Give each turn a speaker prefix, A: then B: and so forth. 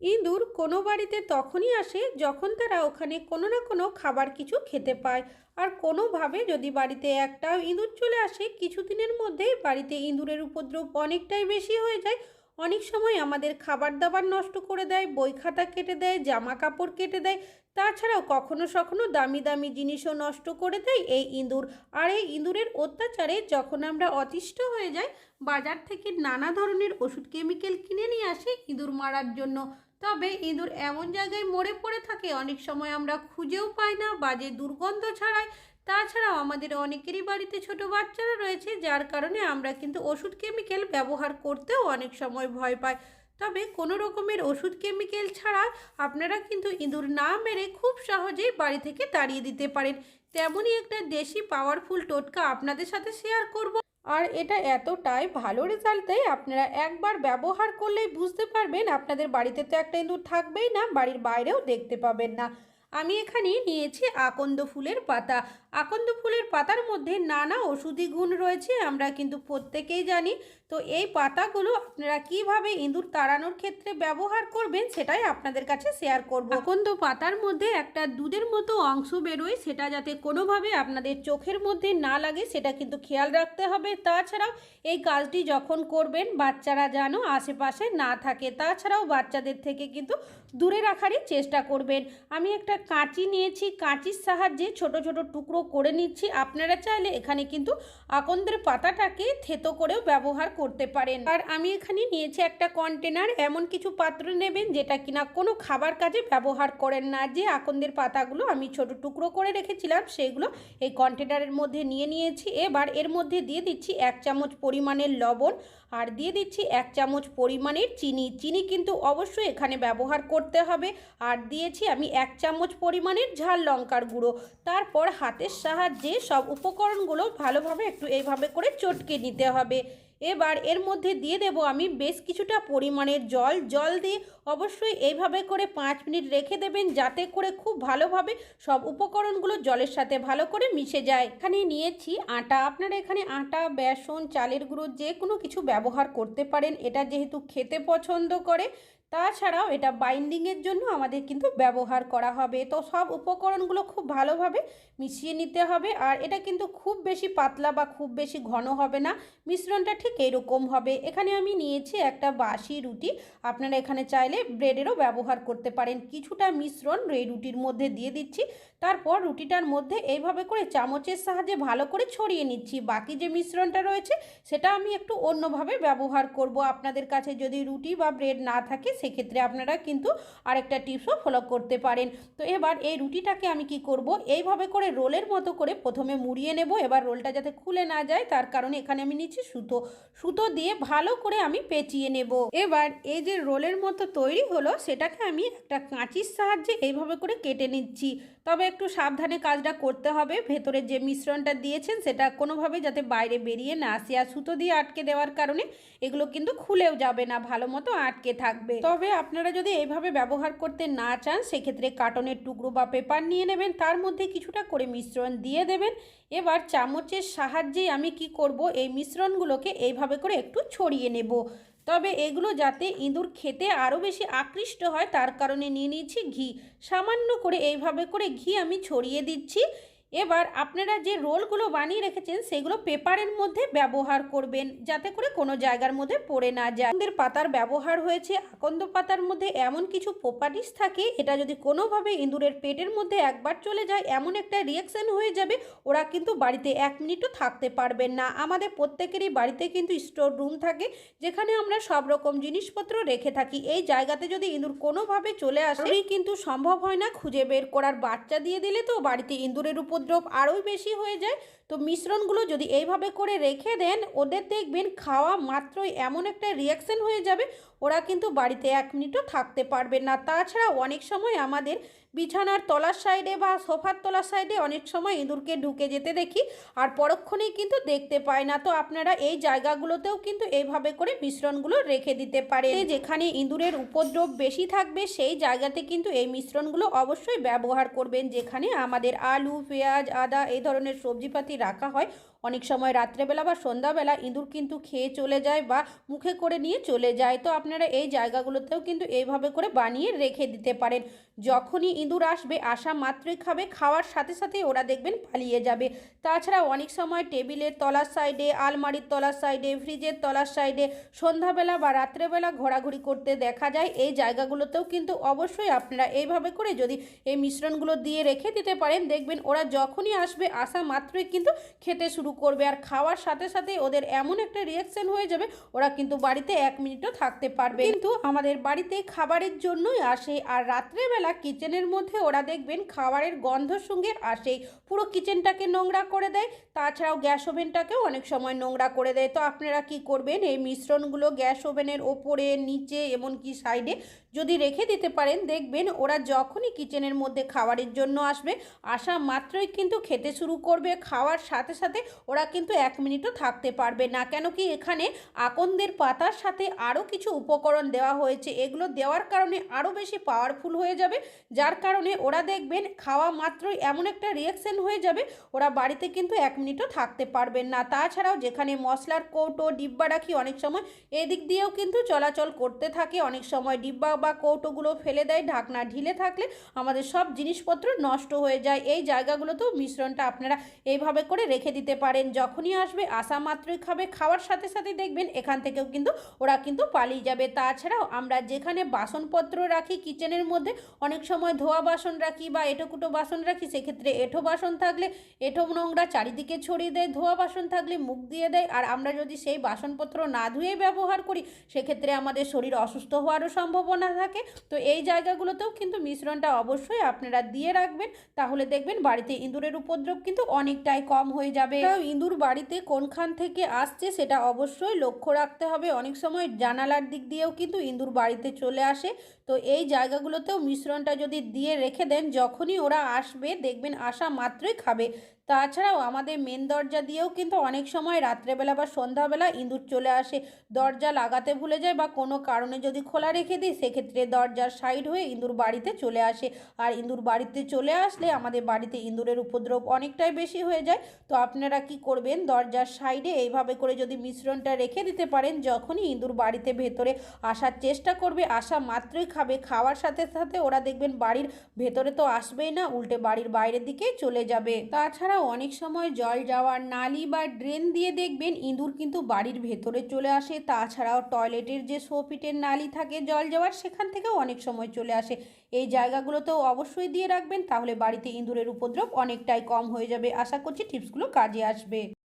A: ইঁদুর কোনো বাড়িতে তখনই আসে যখন তারা ওখানে কোনো না কোনো খাবার কিছু খেতে পায়। আর কোনোভাবে যদি বাড়িতে একটা ইঁদুর চলে আসে, কিছুদিনের মধ্যেই বাড়িতে ইঁদুরের উপদ্রব অনেকটাই বেশি হয়ে যায়। অনেক সময় আমাদের খাবার দাবার নষ্ট করে দেয়, বই খাতা কেটে দেয় জামা কাপড় কেটে দেয়। তাছাড়াও কখনো সখনো দামি দামি জিনিসও নষ্ট করে দেয় এই ইঁদুর। আর এই ইঁদুরের অত্যাচারে যখন আমরা অতিষ্ঠ হয়ে যাই, বাজার থেকে নানা ধরনের ওষুধ, কেমিক্যাল কিনে নিয়ে আসি ইঁদুর মারার জন্য। তবে ইঁদুর এমন জায়গায় মরে পড়ে থাকে, অনেক সময় আমরা খুঁজেও পাই না, বাজে দুর্গন্ধ ছড়ায়। তাছাড়াও আমাদের অনেকেরই বাড়িতে ছোট বাচ্চারা রয়েছে, যার কারণে আমরা কিন্তু ওষুধ কেমিক্যাল ব্যবহার করতেও অনেক সময় ভয় পাই। তবে কোনো রকমের ওষুধ কেমিক্যাল ছাড়া আপনারা কিন্তু ইঁদুর না মেরে খুব সহজেই বাড়ি থেকে তাড়িয়ে দিতে পারেন। তেমনই একটা দেশি পাওয়ারফুল টোটকা আপনাদের সাথে শেয়ার করব। আর এটা এতটাই ভালো রেজাল্ট দেয় আপনারা একবার ব্যবহার করলেই বুঝতে পারবেন আপনাদের বাড়িতে তো একটা ইঁদুর থাকবেই না, বাড়ির বাইরেও দেখতে পাবেন না। আমি এখানে নিয়েছি আকন্দ ফুলের পাতা। আকন্দ ফুলের পাতার মধ্যে নানা ওষুধি গুণ রয়েছে, আমরা কিন্তু প্রত্যেকেই জানি। তো এই পাতাগুলো আপনারা কীভাবে ইঁদুর তাড়ানোর ক্ষেত্রে ব্যবহার করবেন সেটাই আপনাদের কাছে শেয়ার করব। আকন্দ পাতার মধ্যে একটা দুধের মতো অংশ বেরোয়, সেটা যাতে কোনোভাবে আপনাদের চোখের মধ্যে না লাগে, সেটা কিন্তু খেয়াল রাখতে হবে। তাছাড়াও এই কাজটি যখন করবেন, বাচ্চারা যেন আশেপাশে না থাকে, তাছাড়াও বাচ্চাদের থেকে কিন্তু দূরে রাখারই চেষ্টা করবেন। আমি একটা কাঁচি নিয়েছি, কাঁচির সাহায্যে ছোট ছোট টুকরো করে নিচ্ছি। আপনারা চাইলে এখানে কিন্তু আকন্দের পাতাটাকে থেতো করেও ব্যবহার করতে পারেন। আর আমি এখানে নিয়েছি একটা কন্টেনার এমন কিছু পাত্র নেবেন যেটা কিনা কোনো খাবার কাজে ব্যবহার করেন না। যে আকন্দের পাতাগুলো আমি ছোট টুকরো করে রেখেছিলাম, সেগুলো এই কন্টেনারের মধ্যে নিয়ে নিয়েছি। এবার এর মধ্যে দিয়ে দিচ্ছি এক চামচ পরিমাণের লবণ আর দিয়ে দিচ্ছি এক চামচ পরিমাণের চিনি। চিনি কিন্তু অবশ্যই এখানে ব্যবহার করতে হবে। আর দিয়েছি আমি এক চামচ পরিমাণের ঝাল লঙ্কার গুঁড়ো। তারপর হাতের সাহায্যে সব উপকরণগুলো ভালোভাবে একটু এইভাবে করে চটকে নিতে হবে। এবার এর মধ্যে দিয়ে দেব আমি বেশ কিছুটা পরিমাণের জল। জল দিয়ে অবশ্যই এইভাবে করে পাঁচ মিনিট রেখে দেবেন যাতে করে খুব ভালোভাবে সব উপকরণগুলো জলের সাথে ভালো করে মিশে যায়। এখানে নিয়েছি আটা। আপনারা এখানে আটা, বেসন, চালের গুঁড়ো যে কোনো কিছু ব্যবহার করতে পারেন। এটা যেহেতু খেতে পছন্দ করে, তাছাড়াও এটা বাইন্ডিংয়ের জন্য আমাদের কিন্তু ব্যবহার করা হবে। তো সব উপকরণগুলো খুব ভালোভাবে মিশিয়ে নিতে হবে। আর এটা কিন্তু খুব বেশি পাতলা বা খুব বেশি ঘন হবে না। মিশ্রণটা ঠিক এরকম হবে। এখানে আমি নিয়েছি একটা বাসি রুটি। আপনারা এখানে চাইলে ব্রেডেরও ব্যবহার করতে পারেন। কিছুটা মিশ্রণ এই রুটির মধ্যে দিয়ে দিচ্ছি। তারপর রুটিটার মধ্যে এইভাবে করে চামচের সাহায্যে ভালো করে ছড়িয়ে নিচ্ছি। বাকি যে মিশ্রণটা রয়েছে, সেটা আমি একটু অন্যভাবে ব্যবহার করব আপনাদের কাছে। যদি রুটি বা ব্রেড না থাকে, সেক্ষেত্রে আপনারা কিন্তু আরেকটা টিপসও ফলো করতে পারেন। তো এবার এই রুটিটাকে আমি কি করব? এইভাবে করে রোলের মতো করে প্রথমে মুড়িয়ে নেব। এবার রোলটা যাতে খুলে না যায়, তার কারণে এখানে আমি নিচ্ছি সুতো। সুতো দিয়ে ভালো করে আমি পেঁচিয়ে নেব। এবার এই যে রোলের মতো তৈরি হলো, সেটাকে আমি একটা কাঁচির সাহায্যে এইভাবে করে কেটে নিচ্ছি। তবে একটু সাবধানে কাজটা করতে হবে। ভেতরে যে মিশ্রণটা দিয়েছেন সেটা কোনোভাবে যাতে বাইরে বেরিয়ে না আসে। আর সুতো দিয়ে আটকে দেওয়ার কারণে এগুলো কিন্তু খুলেও যাবে না, ভালো মতো আটকে থাকবে। তবে আপনারা যদি এইভাবে ব্যবহার করতে না চান, সেক্ষেত্রে কার্টনের টুকরো বা পেপার নিয়ে নেবেন। তার মধ্যে কিছুটা করে মিশ্রণ দিয়ে দেবেন। এবার চামচের সাহায্যেই আমি কি করব, এই মিশ্রণগুলোকে এইভাবে করে একটু ছড়িয়ে নেব। তবে এগুলো যাতে ইঁদুর খেতে আরও বেশি আকৃষ্ট হয় তার কারণে নিয়ে নিয়েছি ঘি। সামান্য করে এইভাবে করে ঘি আমি ছড়িয়ে দিচ্ছি। এবার আপনারা যে রোলগুলো বানিয়ে রেখেছেন, সেগুলো পেপারের মধ্যে ব্যবহার করবেন, যাতে করে কোনো জায়গার মধ্যে পড়ে না যায়। আমাদের পাতার ব্যবহার হয়েছে, আকন্দ পাতার মধ্যে এমন কিছু প্রপার্টিস থাকে, এটা যদি কোনোভাবে ইঁদুরের পেটের মধ্যে একবার চলে যায়, এমন একটা রিয়াকশান হয়ে যাবে, ওরা কিন্তু বাড়িতে এক মিনিটও থাকতে পারবেন না। আমাদের প্রত্যেকেরই বাড়িতে কিন্তু স্টোর রুম থাকে, যেখানে আমরা সব রকম জিনিসপত্র রেখে থাকি। এই জায়গাতে যদি ইঁদুর কোনোভাবে চলে আসে কিন্তু সম্ভব হয় না খুঁজে বের করার। বাচ্চা দিয়ে দিলে তো বাড়িতে ইঁদুরের উপদ্রব আরোই বেশি হয়ে যায়, তো মিশ্রণগুলো যদি এইভাবে করে রেখে দেন, ওদের দেখবেন খাওয়া মাত্রই এমন একটা রিয়াকশান হয়ে যাবে, ওরা কিন্তু বাড়িতে এক মিনিটও থাকতে পারবে না। তাছাড়া অনেক সময় আমাদের বিছানার তলার সাইডে বা সোফার তলার সাইডে অনেক সময় ইঁদুরকে ঢুকে যেতে দেখি আর পরক্ষণেই কিন্তু দেখতে পায় না। তো আপনারা এই জায়গাগুলোতেও কিন্তু এইভাবে করে মিশ্রণগুলো রেখে দিতে পারে যেখানে ইঁদুরের উপদ্রব বেশি থাকবে, সেই জায়গাতে কিন্তু এই মিশ্রণগুলো অবশ্যই ব্যবহার করবেন। যেখানে আমাদের আলু, পেঁয়াজ, আদা এই ধরনের সবজিপাতি রাখা হয়। অনেক সময় রাত্রেবেলা বা সন্ধ্যাবেলা ইঁদুর কিন্তু খেয়ে চলে যায় বা মুখে করে নিয়ে চলে যায়। তো আপনারা এই জায়গাগুলোতেও কিন্তু এইভাবে করে বানিয়ে রেখে দিতে পারেন। যখনই ইঁদুর আসবে আসা মাত্রই খাবে, খাওয়ার সাথে সাথে ওরা দেখবেন পালিয়ে যাবে। তাছাড়া অনেক সময় টেবিলের তলার সাইডে, আলমারির তলার সাইডে, ফ্রিজের তলার সাইডে সন্ধ্যাবেলা বা রাত্রেবেলা ঘোরাঘুরি করতে দেখা যায়। এই জায়গাগুলোতেও কিন্তু অবশ্যই আপনারা এইভাবে করে যদি এই মিশ্রণগুলো দিয়ে রেখে দিতে পারেন, দেখবেন ওরা যখনই আসবে আসা মাত্রই কিন্তু খেতে শুরু করবে আর খাওয়ার সাথে সাথে ওদের এমন একটা রিয়াকশন হয়ে যাবে, ওরা কিন্তু বাড়িতে এক মিনিটও থাকতে পারবে। কিন্তু আমাদের বাড়িতে খাবারের জন্যই আসে আর রাত্রেবেলা কিচেনের মধ্যে ওরা দেখবেন খাবারের গন্ধর সঙ্গে আসেই। পুরো কিচেনটাকে নোংরা করে দেয়, তাছাড়াও গ্যাস ওভেনটাকেও অনেক সময় নোংরা করে দেয়। তো আপনারা কি করবেন? এই মিশ্রণগুলো গ্যাস ওভেনের ওপরে, নিচে, এমনকি সাইডে যদি রেখে দিতে পারেন, দেখবেন ওরা যখনই কিচেনের মধ্যে খাবারের জন্য আসবে, আসা মাত্রই কিন্তু খেতে শুরু করবে। খাওয়ার সাথে সাথে ওরা কিন্তু এক মিনিটও থাকতে পারবে না। কেন কি এখানে আকন্দের পাতার সাথে আরও কিছু উপকরণ দেওয়া হয়েছে। এগুলো দেওয়ার কারণে আরও বেশি পাওয়ারফুল হয়ে যাবে। যার কারণে ওরা দেখবেন খাওয়া মাত্রই এমন একটা রিয়াকশন হয়ে যাবে, ওরা বাড়িতে কিন্তু এক মিনিটও থাকতে পারবেন না। তাছাড়াও যেখানে মশলার কৌটো, ডিব্বা রাখি অনেক সময় এদিক দিয়েও কিন্তু চলাচল করতে থাকে। অনেক সময় ডিব্বা বা কৌটোগুলো ফেলে দেয়, ঢাকনা ঢিলে থাকলে আমাদের সব জিনিসপত্র নষ্ট হয়ে যায়। এই জায়গাগুলোতেও মিশ্রণটা আপনারা এইভাবে করে রেখে দিতে পারেন। যখনই আসবে, আসা মাত্রই খাবে। খাওয়ার সাথে সাথে দেখবেন এখান থেকেও কিন্তু ওরা কিন্তু পালিয়ে যাবে। তাছাড়াও আমরা যেখানে বাসনপত্র রাখি, কিচেনের মধ্যে অনেক সময় ধোয়া বাসন রাখি বা এঁটোকুটো বাসন রাখি, সেক্ষেত্রে এঁঠো বাসন থাকলে এঁঠো নোংরা চারিদিকে ছড়িয়ে দেয়, ধোয়া বাসন থাকলে মুখ দিয়ে দেয়। আর আমরা যদি সেই বাসনপত্র না ধুয়ে ব্যবহার করি, সেক্ষেত্রে আমাদের শরীর অসুস্থ হওয়ারও সম্ভাবনা। থাকে। তো এই জায়গাগুলোতেও কিন্তু মিশ্রণটা অবশ্যই আপনারা দিয়ে রাখবেন। তাহলে দেখবেন বাড়িতে ইঁদুরের উপদ্রব কিন্তু অনেকটাই কম হয়ে যাবে। ইঁদুর বাড়িতে কোনখান থেকে আসছে সেটা অবশ্যই লক্ষ্য রাখতে হবে। অনেক সময় জানালার দিক দিয়েও কিন্তু ইঁদুর বাড়িতে চলে আসে। তো এই জায়গাগুলোতেও মিশ্রণটা যদি দিয়ে রেখে দেন, যখনই ওরা আসবে, দেখবেন আসা মাত্রই খাবে। তাছাড়াও আমাদের মেন দরজা দিয়েও কিন্তু অনেক সময় রাত্রেবেলা বা সন্ধ্যাবেলা ইঁদুর চলে আসে। দরজা লাগাতে ভুলে যায় বা কোনো কারণে যদি খোলা রেখে দিই, সেক্ষেত্রে দরজার সাইড হয়ে ইঁদুর বাড়িতে চলে আসে। আর ইঁদুর বাড়িতে চলে আসলে আমাদের বাড়িতে ইঁদুরের উপদ্রব অনেকটাই বেশি হয়ে যায়। তো আপনারা কি করবেন? দরজার সাইডে এইভাবে করে যদি মিশ্রণটা রেখে দিতে পারেন, যখনই ইঁদুর বাড়িতে ভেতরে আসার চেষ্টা করবে, আসা মাত্রই খাবে। খাওয়ার সাথে সাথে ওরা দেখবেন বাড়ির ভেতরে তো আসবেই না, উল্টে বাড়ির বাইরের দিকে চলে যাবে। তাছাড়াও অনেক সময় জল যাওয়ার নালি বা ড্রেন দিয়ে দেখবেন ইঁদুর কিন্তু বাড়ির ভেতরে চলে আসে। তাছাড়াও টয়লেটের যে সোপিটের নালি থাকে জল যাওয়ার, সেখান থেকেও অনেক সময় চলে আসে। এই জায়গাগুলোতেও অবশ্যই দিয়ে রাখবেন, তাহলে বাড়িতে ইঁদুরের উপদ্রব অনেকটাই কম হয়ে যাবে। আশা করছি টিপসগুলো কাজে আসবে।